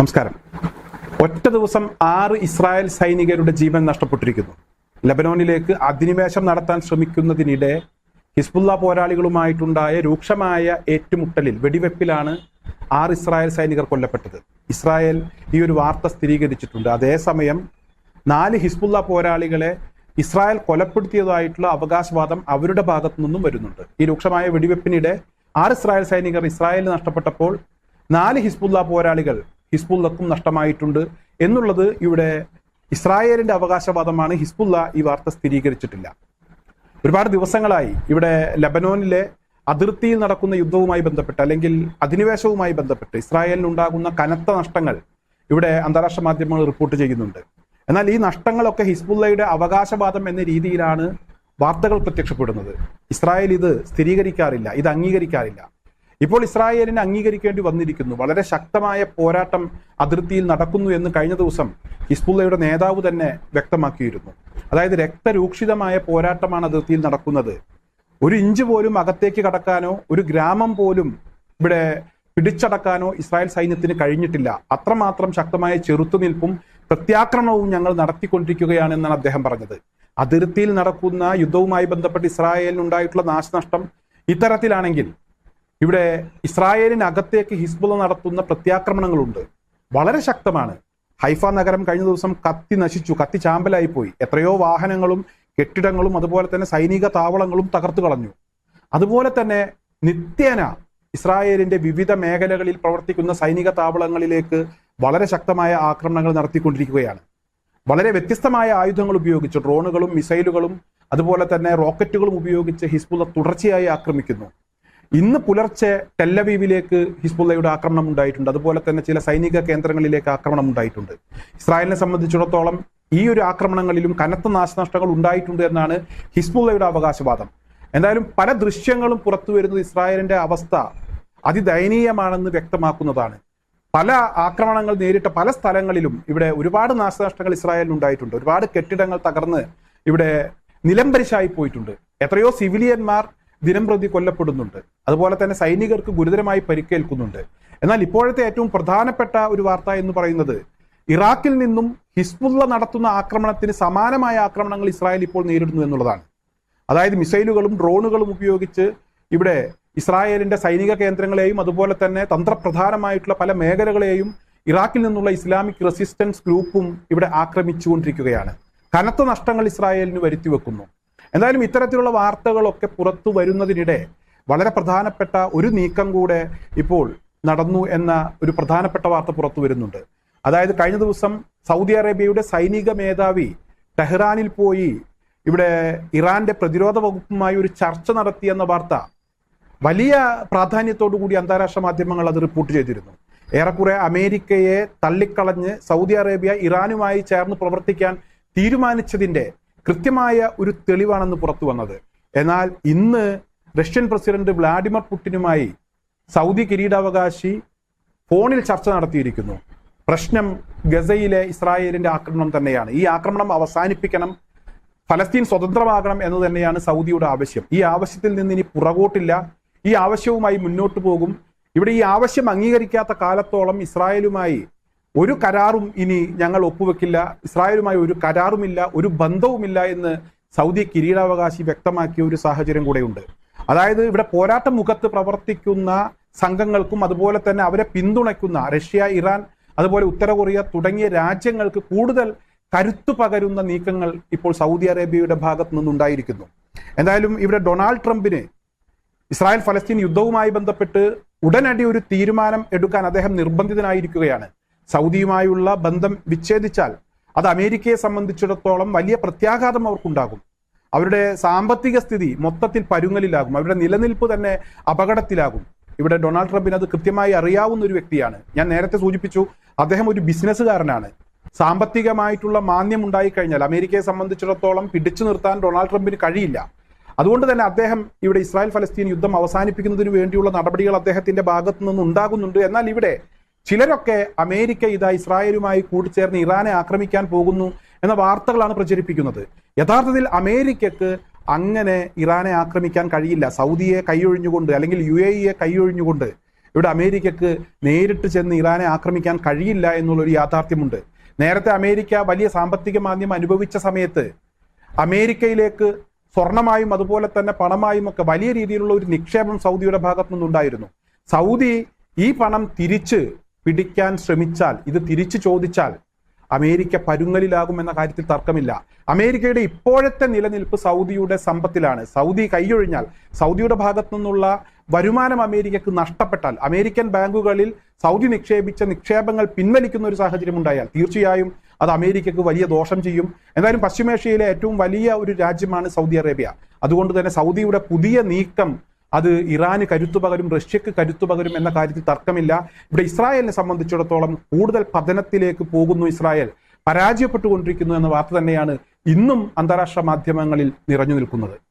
നമസ്കാരം. ഒറ്റ ദിവസം ആറ് ഇസ്രായേൽ സൈനികരുടെ ജീവൻ നഷ്ടപ്പെട്ടിരിക്കുന്നു. ലബനോനിലേക്ക് അധിനിവേശം നടത്താൻ ശ്രമിക്കുന്നതിനിടെ ഹിസ്ബുല്ല പോരാളികളുമായിട്ടുണ്ടായ രൂക്ഷമായ ഏറ്റുമുട്ടലിൽ വെടിവെപ്പിലാണ് ആറ് ഇസ്രായേൽ സൈനികർ കൊല്ലപ്പെട്ടത്. ഇസ്രായേൽ ഈ ഒരു വാർത്ത സ്ഥിരീകരിച്ചിട്ടുണ്ട്. അതേസമയം നാല് ഹിസ്ബുല്ല പോരാളികളെ ഇസ്രായേൽ കൊലപ്പെടുത്തിയതായിട്ടുള്ള അവകാശവാദം അവരുടെ ഭാഗത്തു നിന്നും വരുന്നുണ്ട്. ഈ രൂക്ഷമായ വെടിവെപ്പിനിടെ ആറ് ഇസ്രായേൽ സൈനികർ ഇസ്രായേലിന് നഷ്ടപ്പെട്ടപ്പോൾ നാല് ഹിസ്ബുല്ല പോരാളികൾ ഹിസ്ബുള്ളക്കും നഷ്ടമായിട്ടുണ്ട് എന്നുള്ളത് ഇവിടെ ഇസ്രായേലിന്റെ അവകാശവാദമാണ്. ഹിസ്ബുല്ല ഈ വാർത്ത സ്ഥിരീകരിച്ചിട്ടില്ല. ഒരുപാട് ദിവസങ്ങളായി ഇവിടെ ലബനോനിലെ അതിർത്തിയിൽ നടക്കുന്ന യുദ്ധവുമായി ബന്ധപ്പെട്ട് അല്ലെങ്കിൽ അധിനിവേശവുമായി ബന്ധപ്പെട്ട് ഇസ്രായേലിനുണ്ടാകുന്ന കനത്ത നഷ്ടങ്ങൾ ഇവിടെ അന്താരാഷ്ട്ര മാധ്യമങ്ങൾ റിപ്പോർട്ട് ചെയ്യുന്നുണ്ട്. എന്നാൽ ഈ നഷ്ടങ്ങളൊക്കെ ഹിസ്ബുല്ലയുടെ അവകാശവാദം എന്ന രീതിയിലാണ് വാർത്തകൾ പ്രത്യക്ഷപ്പെടുന്നത്. ഇസ്രായേൽ ഇത് സ്ഥിരീകരിക്കാറില്ല ഇത് അംഗീകരിക്കാറില്ല. ഇപ്പോൾ ഇസ്രായേലിനെ അംഗീകരിക്കേണ്ടി വന്നിരിക്കുന്നു. വളരെ ശക്തമായ പോരാട്ടം അതിർത്തിയിൽ നടക്കുന്നു എന്ന് കഴിഞ്ഞ ദിവസം ഹിസ്ബുള്ളയുടെ നേതാവ് തന്നെ വ്യക്തമാക്കിയിരുന്നു. അതായത് രക്തരൂക്ഷിതമായ പോരാട്ടമാണ് അതിർത്തിയിൽ നടക്കുന്നത്. ഒരു ഇഞ്ച് പോലും അകത്തേക്ക് കടക്കാനോ ഒരു ഗ്രാമം പോലും ഇവിടെ പിടിച്ചടക്കാനോ ഇസ്രായേൽ സൈന്യത്തിന് കഴിഞ്ഞിട്ടില്ല. അത്രമാത്രം ശക്തമായ ചെറുത്തുനിൽപ്പും പ്രത്യാക്രമണവും ഞങ്ങൾ നടത്തിക്കൊണ്ടിരിക്കുകയാണെന്നാണ് അദ്ദേഹം പറഞ്ഞത്. അതിർത്തിയിൽ നടക്കുന്ന യുദ്ധവുമായി ബന്ധപ്പെട്ട് ഇസ്രായേലിനുണ്ടായിട്ടുള്ള നാശനഷ്ടം ഇത്തരത്തിലാണെങ്കിൽ ഇവിടെ ഇസ്രായേലിനകത്തേക്ക് ഹിസ്ബുള്ള നടത്തുന്ന പ്രത്യാക്രമണങ്ങളുണ്ട്. വളരെ ശക്തമാണ്. ഹൈഫ നഗരം കഴിഞ്ഞ ദിവസം കത്തി നശിച്ചു കത്തി ചാമ്പലായി പോയി. എത്രയോ വാഹനങ്ങളും കെട്ടിടങ്ങളും അതുപോലെ തന്നെ സൈനിക താവളങ്ങളും തകർത്തു കളഞ്ഞു. അതുപോലെ തന്നെ നിത്യേന ഇസ്രായേലിന്റെ വിവിധ മേഖലകളിൽ പ്രവർത്തിക്കുന്ന സൈനിക താവളങ്ങളിലേക്ക് വളരെ ശക്തമായ ആക്രമണങ്ങൾ നടത്തിക്കൊണ്ടിരിക്കുകയാണ്. വളരെ വ്യത്യസ്തമായ ആയുധങ്ങൾ ഉപയോഗിച്ച് ഡ്രോണുകളും മിസൈലുകളും അതുപോലെ തന്നെ റോക്കറ്റുകളും ഉപയോഗിച്ച് ഹിസ്ബുള്ള തുടർച്ചയായി ആക്രമിക്കുന്നു. ഇന്ന് പുലർച്ചെ ടെല്ലവീവിലേക്ക് ഹിസ്ബുള്ളയുടെ ആക്രമണം ഉണ്ടായിട്ടുണ്ട്. അതുപോലെ തന്നെ ചില സൈനിക കേന്ദ്രങ്ങളിലേക്ക് ആക്രമണം ഉണ്ടായിട്ടുണ്ട്. ഇസ്രായേലിനെ സംബന്ധിച്ചിടത്തോളം ഈ ഒരു ആക്രമണങ്ങളിലും കനത്ത നാശനഷ്ടങ്ങൾ ഉണ്ടായിട്ടുണ്ട് എന്നാണ് ഹിസ്ബുള്ളയുടെ അവകാശവാദം. എന്തായാലും പല ദൃശ്യങ്ങളും പുറത്തു വരുന്നത് ഇസ്രായേലിന്റെ അവസ്ഥ അതിദയനീയമാണെന്ന് വ്യക്തമാക്കുന്നതാണ്. പല ആക്രമണങ്ങൾ നേരിട്ട പല സ്ഥലങ്ങളിലും ഇവിടെ ഒരുപാട് നാശനഷ്ടങ്ങൾ ഇസ്രായേലിന് ഉണ്ടായിട്ടുണ്ട്. ഒരുപാട് കെട്ടിടങ്ങൾ തകർന്ന് ഇവിടെ നിലംപരിശായി പോയിട്ടുണ്ട്. എത്രയോ സിവിലിയന്മാർ ദിനം പ്രതി കൊല്ലപ്പെടുന്നുണ്ട്. അതുപോലെ തന്നെ സൈനികർക്ക് ഗുരുതരമായി പരിക്കേൽക്കുന്നുണ്ട്. എന്നാൽ ഇപ്പോഴത്തെ ഏറ്റവും പ്രധാനപ്പെട്ട ഒരു വാർത്ത എന്ന് പറയുന്നത് ഇറാഖിൽ നിന്നും ഹിസ്ബുള്ള നടത്തുന്ന ആക്രമണത്തിന് സമാനമായ ആക്രമണങ്ങൾ ഇസ്രായേൽ ഇപ്പോൾ നേരിടുന്നു എന്നുള്ളതാണ്. അതായത് മിസൈലുകളും ഡ്രോണുകളും ഉപയോഗിച്ച് ഇവിടെ ഇസ്രായേലിന്റെ സൈനിക കേന്ദ്രങ്ങളെയും അതുപോലെ തന്നെ തന്ത്രപ്രധാനമായിട്ടുള്ള പല മേഖലകളെയും ഇറാഖിൽ നിന്നുള്ള ഇസ്ലാമിക് റെസിസ്റ്റൻസ് ഗ്രൂപ്പും ഇവിടെ ആക്രമിച്ചുകൊണ്ടിരിക്കുകയാണ്. കനത്ത നഷ്ടങ്ങൾ ഇസ്രായേലിന് വരുത്തിവെക്കുന്നു. എന്തായാലും ഇത്തരത്തിലുള്ള വാർത്തകളൊക്കെ പുറത്തു വരുന്നതിനിടെ വളരെ പ്രധാനപ്പെട്ട ഒരു നീക്കം കൂടെ ഇപ്പോൾ നടന്നു എന്ന ഒരു പ്രധാനപ്പെട്ട വാർത്ത പുറത്തു വരുന്നുണ്ട്. അതായത് കഴിഞ്ഞ ദിവസം സൗദി അറേബ്യയുടെ സൈനിക മേധാവി ടെഹ്റാനിൽ പോയി ഇവിടെ ഇറാന്റെ പ്രതിരോധ വകുപ്പുമായി ഒരു ചർച്ച നടത്തി എന്ന വാർത്ത വലിയ കൂടി അന്താരാഷ്ട്ര മാധ്യമങ്ങൾ അത് റിപ്പോർട്ട് ചെയ്തിരുന്നു. ഏറെക്കുറെ അമേരിക്കയെ തള്ളിക്കളഞ്ഞ് സൗദി അറേബ്യ ഇറാനുമായി ചേർന്ന് പ്രവർത്തിക്കാൻ തീരുമാനിച്ചതിന്റെ കൃത്യമായ ഒരു തെളിവാണെന്ന് പുറത്തു വന്നത്. എന്നാൽ ഇന്ന് റഷ്യൻ പ്രസിഡന്റ് വ്ളാഡിമിർ പുടിനുമായി സൗദി കിരീടാവകാശി ഫോണിൽ ചർച്ച നടത്തിയിരിക്കുന്നു. പ്രശ്നം ഗസയിലെ ഇസ്രായേലിന്റെ ആക്രമണം തന്നെയാണ്. ഈ ആക്രമണം അവസാനിപ്പിക്കണം ഫലസ്തീൻ സ്വതന്ത്രമാകണം എന്ന് തന്നെയാണ് സൗദിയുടെ ആവശ്യം. ഈ ആവശ്യത്തിൽ നിന്ന് ഇനി പുറകോട്ടില്ല. ഈ ആവശ്യവുമായി മുന്നോട്ട് പോകും. ഇവിടെ ഈ ആവശ്യം അംഗീകരിക്കാത്ത കാലത്തോളം ഇസ്രായേലുമായി ഒരു കരാറും ഇനി ഞങ്ങൾ ഒപ്പുവെക്കില്ല. ഇസ്രായേലുമായി ഒരു കരാറുമില്ല ഒരു ബന്ധവുമില്ല എന്ന് സൗദി കിരീടാവകാശി വ്യക്തമാക്കിയ ഒരു സാഹചര്യം കൂടെയുണ്ട്. അതായത് ഇവിടെ പോരാട്ട മുഖത്ത് പ്രവർത്തിക്കുന്ന സംഘങ്ങൾക്കും അതുപോലെ തന്നെ അവരെ പിന്തുണയ്ക്കുന്ന റഷ്യ ഇറാൻ അതുപോലെ ഉത്തര കൊറിയ തുടങ്ങിയ രാജ്യങ്ങൾക്ക് കൂടുതൽ കരുത്തു പകരുന്ന നീക്കങ്ങൾ ഇപ്പോൾ സൗദി അറേബ്യയുടെ ഭാഗത്തു നിന്നുണ്ടായിരിക്കുന്നു. എന്തായാലും ഇവിടെ ഡൊണാൾഡ് ട്രംപിന് ഇസ്രായേൽ ഫലസ്തീൻ യുദ്ധവുമായി ബന്ധപ്പെട്ട് ഉടനടി ഒരു തീരുമാനം എടുക്കാൻ അദ്ദേഹം നിർബന്ധിതനായിരിക്കുകയാണ്. സൗദിയുമായുള്ള ബന്ധം വിച്ഛേദിച്ചാൽ അത് അമേരിക്കയെ സംബന്ധിച്ചിടത്തോളം വലിയ പ്രത്യാഘാതം അവർക്കുണ്ടാകും. അവരുടെ സാമ്പത്തിക സ്ഥിതി മൊത്തത്തിൽ പരുങ്ങലിലാകും. അവരുടെ നിലനിൽപ്പ് തന്നെ അപകടത്തിലാകും. ഇവിടെ ഡൊണാൾഡ് ട്രംപിന് അത് കൃത്യമായി അറിയാവുന്ന ഒരു വ്യക്തിയാണ്. ഞാൻ നേരത്തെ സൂചിപ്പിച്ചു അദ്ദേഹം ഒരു ബിസിനസ്സുകാരനാണ്. സാമ്പത്തികമായിട്ടുള്ള മാന്യം ഉണ്ടായിക്കഴിഞ്ഞാൽ അമേരിക്കയെ സംബന്ധിച്ചിടത്തോളം പിടിച്ചു നിർത്താൻ ഡൊണാൾഡ് ട്രംപിന് കഴിയില്ല. അതുകൊണ്ട് തന്നെ അദ്ദേഹം ഇവിടെ ഇസ്രായേൽ ഫലസ്തീൻ യുദ്ധം അവസാനിപ്പിക്കുന്നതിന് വേണ്ടിയുള്ള നടപടികൾ അദ്ദേഹത്തിന്റെ ഭാഗത്തു നിന്ന് ഉണ്ടാകുന്നുണ്ട് എന്നാൽ ഇവിടെ ചിലരൊക്കെ അമേരിക്ക ഇതാ ഇസ്രായേലുമായി കൂടിച്ചേർന്ന് ഇറാനെ ആക്രമിക്കാൻ പോകുന്നു എന്ന വാർത്തകളാണ് പ്രചരിപ്പിക്കുന്നത്. യഥാർത്ഥത്തിൽ അമേരിക്കക്ക് അങ്ങനെ ഇറാനെ ആക്രമിക്കാൻ കഴിയില്ല. സൗദിയെ കൈയൊഴിഞ്ഞുകൊണ്ട് അല്ലെങ്കിൽ യു എ ഇയെ കൈയൊഴിഞ്ഞുകൊണ്ട് ഇവിടെ അമേരിക്കക്ക് നേരിട്ട് ചെന്ന് ഇറാനെ ആക്രമിക്കാൻ കഴിയില്ല എന്നുള്ളൊരു യാഥാർത്ഥ്യമുണ്ട്. നേരത്തെ അമേരിക്ക വലിയ സാമ്പത്തിക മാന്ദ്യം അനുഭവിച്ച സമയത്ത് അമേരിക്കയിലേക്ക് സ്വർണമായും അതുപോലെ തന്നെ പണമായും ഒക്കെ വലിയ രീതിയിലുള്ള ഒരു നിക്ഷേപം സൗദിയുടെ ഭാഗത്തു നിന്നുണ്ടായിരുന്നു സൗദി ഈ പണം തിരിച്ച് പിടിക്കാൻ ശ്രമിച്ചാൽ ഇത് തിരിച്ചു ചോദിച്ചാൽ അമേരിക്ക പരുങ്ങലിലാകുമെന്ന കാര്യത്തിൽ തർക്കമില്ല. അമേരിക്കയുടെ ഇപ്പോഴത്തെ നിലനിൽപ്പ് സൗദിയുടെ സമ്പത്തിലാണ്. സൗദി കൈയൊഴിഞ്ഞാൽ സൗദിയുടെ ഭാഗത്തു നിന്നുള്ള വരുമാനം അമേരിക്കക്ക് നഷ്ടപ്പെട്ടാൽ അമേരിക്കൻ ബാങ്കുകളിൽ സൗദി നിക്ഷേപിച്ച നിക്ഷേപങ്ങൾ പിൻവലിക്കുന്ന ഒരു സാഹചര്യം ഉണ്ടായാൽ തീർച്ചയായും അത് അമേരിക്കക്ക് വലിയ ദോഷം ചെയ്യും. എന്തായാലും പശ്ചിമേഷ്യയിലെ ഏറ്റവും വലിയ ഒരു രാജ്യമാണ് സൗദി അറേബ്യ. അതുകൊണ്ട് തന്നെ സൗദിയുടെ പുതിയ നീക്കം അത് ഇറാന് കരുത്തു പകരും റഷ്യക്ക് കരുത്തു പകരും എന്ന കാര്യത്തിൽ തർക്കമില്ല. ഇവിടെ ഇസ്രായേലിനെ സംബന്ധിച്ചിടത്തോളം കൂടുതൽ പതനത്തിലേക്ക് പോകുന്നു ഇസ്രായേൽ. പരാജയപ്പെട്ടുകൊണ്ടിരിക്കുന്നു എന്ന വാർത്ത തന്നെയാണ് ഇന്നും അന്താരാഷ്ട്ര മാധ്യമങ്ങളിൽ നിറഞ്ഞു നിൽക്കുന്നത്.